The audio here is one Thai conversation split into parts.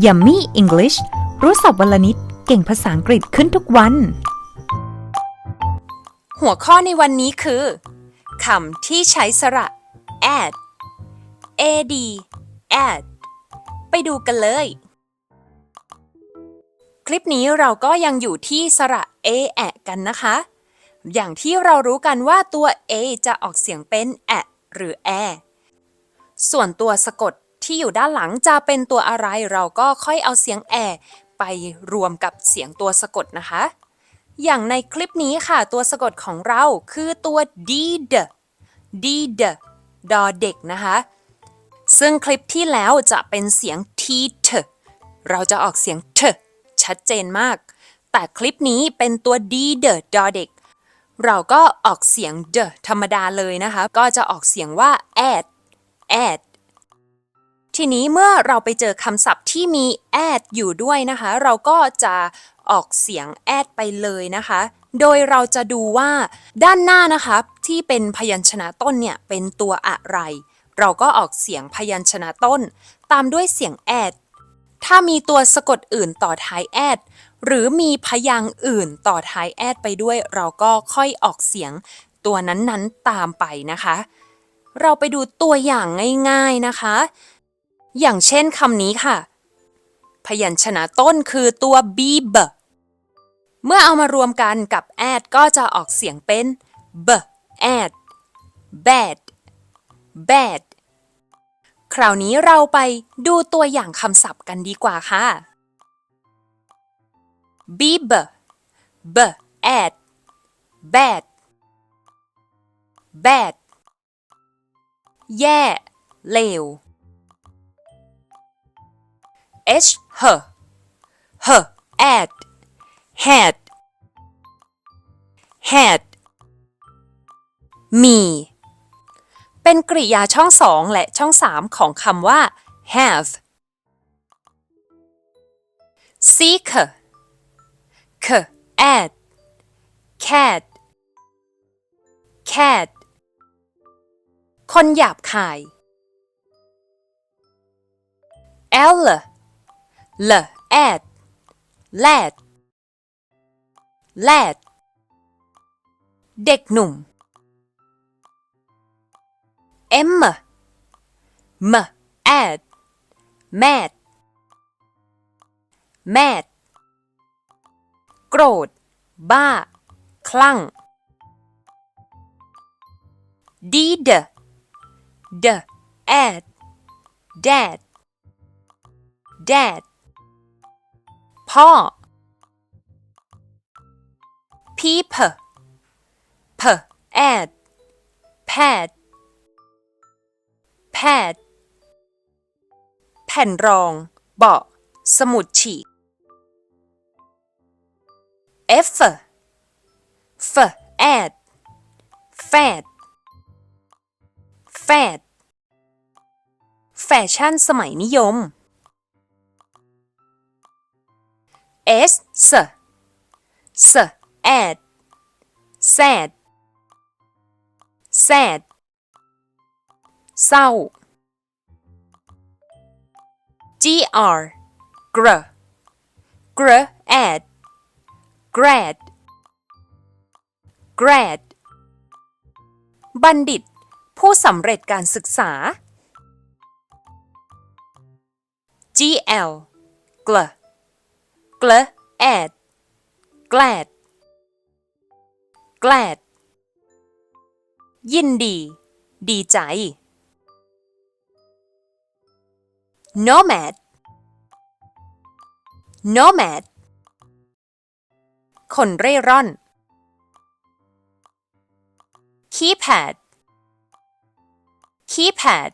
Yummy English รู้ศัพท์วันละนิด เก่งภาษาอังกฤษขึ้นทุกวัน หัวข้อในวันนี้คือคำที่ใช้สระ add ad add ไปดูกันเลย คลิปนี้เราก็ยังอยู่ที่สระ a แอะกันนะคะ อย่างที่เรารู้กันว่าตัว a จะออกเสียงเป็นแอะหรือแอส่วนตัวสะกด ที่อยู่ด้านหลังจะเป็นตัวอะไรเราก็ค่อยเอาเสียงแอไปรวมกับเสียงตัวสะกดนะคะ อย่างในคลิปนี้ค่ะ ตัวสะกดของเราคือตัว did did ดอเด็กนะคะ ซึ่งคลิปที่แล้วจะเป็นเสียง t t เราจะออกเสียง t ชัดเจนมาก แต่คลิปนี้เป็นตัว did ดอเด็ก เราก็ออกเสียง d ธรรมดาเลยนะคะ ก็จะออกเสียงว่า add add ทีนี้เมื่อเราไปเจอคำศัพท์ที่มี add อยู่ด้วยนะคะ เราก็จะออกเสียง add ไปเลยนะคะ โดยเราจะดูว่าด้านหน้านะคะที่เป็นพยัญชนะต้นเนี่ยเป็นตัวอะไร เราก็ออกเสียงพยัญชนะต้น ตามด้วยเสียง add ถ้ามีตัวสะกดอื่นต่อท้าย add หรือมีพยางค์อื่นต่อท้าย add ไปด้วย เราก็ค่อยออกเสียงตัวนั้นๆตามไปนะคะ เราไปดูตัวอย่างง่าย ๆนะคะ อย่างเช่นคำนี้ค่ะ พยัญชนะต้นคือตัว b b เมื่อเอามารวมกันกับ add ก็จะออกเสียงเป็น b add bad bad คราวนี้เราไปดูตัวอย่างคำศัพท์กันดีกว่าค่ะ b b b add bad bad แย่ เลว h her her add had had มี เป็นกริยาช่องสองและช่องสามของคำว่า have seek k add cat cat คนหยาบคาย L L add lad lad เด็กหนุ่ม M M add mad mad โกรธ บ้า คลั่ง D D D add dad dad พ่อ peep p ad pad pad แผ่นรอง เบาะ สมุดฉีก F F ad fad fad แฟชั่นสมัยนิยม S S S ad sad sad เศร้า G R gr gr add grad grad บัณฑิต ผู้สำเร็จการศึกษา GL gl gl add glad glad ยินดี ดีใจ nomad nomad คนเร่ร่อน keypad keypad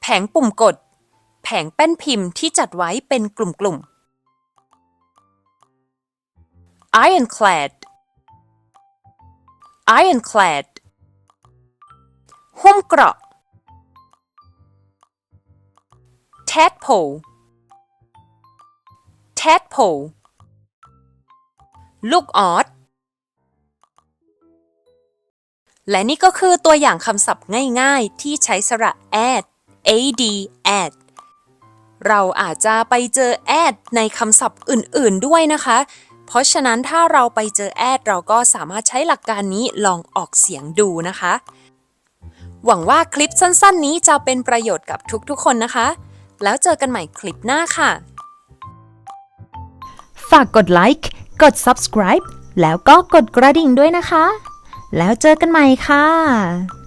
แผงปุ่มกดแผงแป้นพิมพ์ที่จัดไว้เป็นกลุ่มๆ ironclad ironclad หุ้มเกราะ tadpole tadpole ลูกออสและนี่ก็คือตัวอย่างคำศัพท์ง่ายๆ ที่ใช้สระ add ad add เราอาจจะไปเจอแอดในคำศัพท์อื่น ๆ ด้วยนะคะ เพราะฉะนั้นถ้าเราไปเจอแอดเราก็สามารถใช้หลักการนี้ลองออกเสียงดูนะคะ หวังว่าคลิปสั้น ๆ นี้จะเป็นประโยชน์กับทุก ๆ คนนะคะ แล้วเจอกันใหม่คลิปหน้าค่ะ ฝากกดไลค์ กด subscribe แล้วก็กดกระดิ่งด้วยนะคะ แล้วเจอกันใหม่ค่ะ